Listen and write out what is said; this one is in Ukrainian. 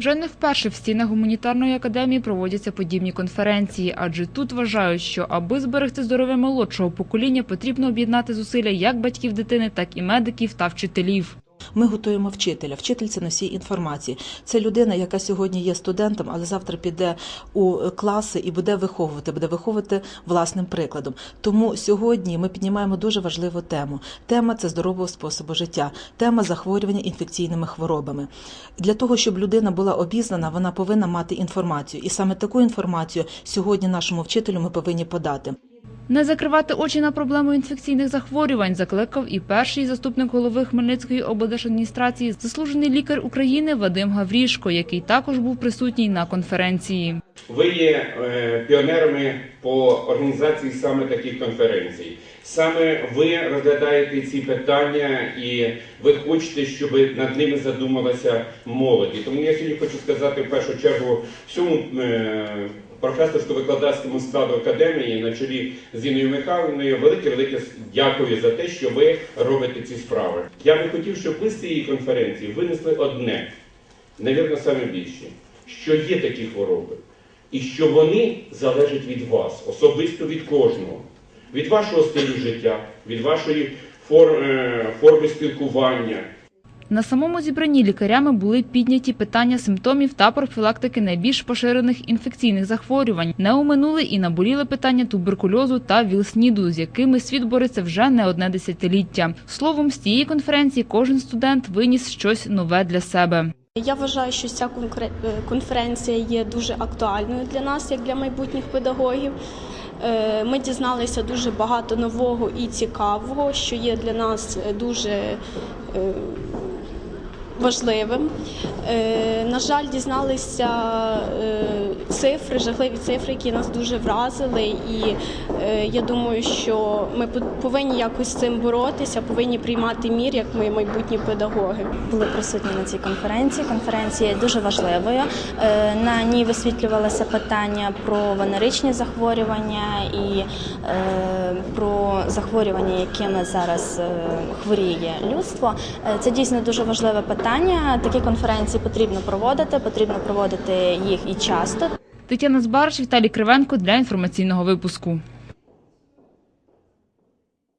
Вже не вперше в стінах гуманітарної академії проводяться подібні конференції, адже тут вважають, що аби зберегти здоров'я молодшого покоління, потрібно об'єднати зусилля як батьків дитини, так і медиків та вчителів. Ми готуємо вчителя. Вчитель це носій інформації. Це людина, яка сьогодні є студентом, але завтра піде у класи і буде виховувати, буде виховувати власним прикладом. Тому сьогодні ми піднімаємо дуже важливу тему. Тема це здорового способу життя, тема захворювання інфекційними хворобами. Для того, щоб людина була обізнана, вона повинна мати інформацію. І саме таку інформацію сьогодні нашому вчителю ми повинні подати. Не закривати очі на проблему інфекційних захворювань закликав і перший заступник голови Хмельницької облдержадміністрації, заслужений лікар України Вадим Гаврішко, який також був присутній на конференції. Ви є е, піонерами по організації саме таких конференцій. Саме ви розглядаєте ці питання і ви хочете, щоб над ними задумалася молоді. Тому я сьогодні хочу сказати в першу чергу всьому е, професорсько-викладацькому складу академії на чолі з Інною Михайловною велике велике дякую за те, що ви робите ці справи. Я би хотів, щоб ви з цієї конференції винесли одне, навірно, саме більше, що є такі хвороби, і що вони залежать від вас, особисто від кожного, від вашого стилю життя, від вашої е, форми спілкування. На самому зібранні лікарями були підняті питання симптомів та профілактики найбільш поширених інфекційних захворювань. Не оминули і наболіли питання туберкульозу та вілсніду, з якими світ бореться вже не одне десятиліття. Словом, з цієї конференції кожен студент виніс щось нове для себе. Я вважаю, що ця е, конференція є дуже актуальною для нас, як для майбутніх педагогів. Е, Ми дізналися дуже багато нового і цікавого, що є для нас дуже е, важливим. Е, На жаль, дізналися е, цифри, жахливі цифри, які нас дуже вразили. І е, я думаю, що ми по- повинні якось з цим боротися, повинні приймати мір, як ми майбутні педагоги. були присутні на цій конференції. Конференція дуже важливою. На ній висвітлювалося питання про венеричні захворювання і про захворювання, якими зараз хворіє людство. Це дійсно дуже важливе питання. Такі конференції потрібно проводити, потрібно проводити їх і часто. Тетяна Збарш, Віталій Кривенко для інформаційного випуску.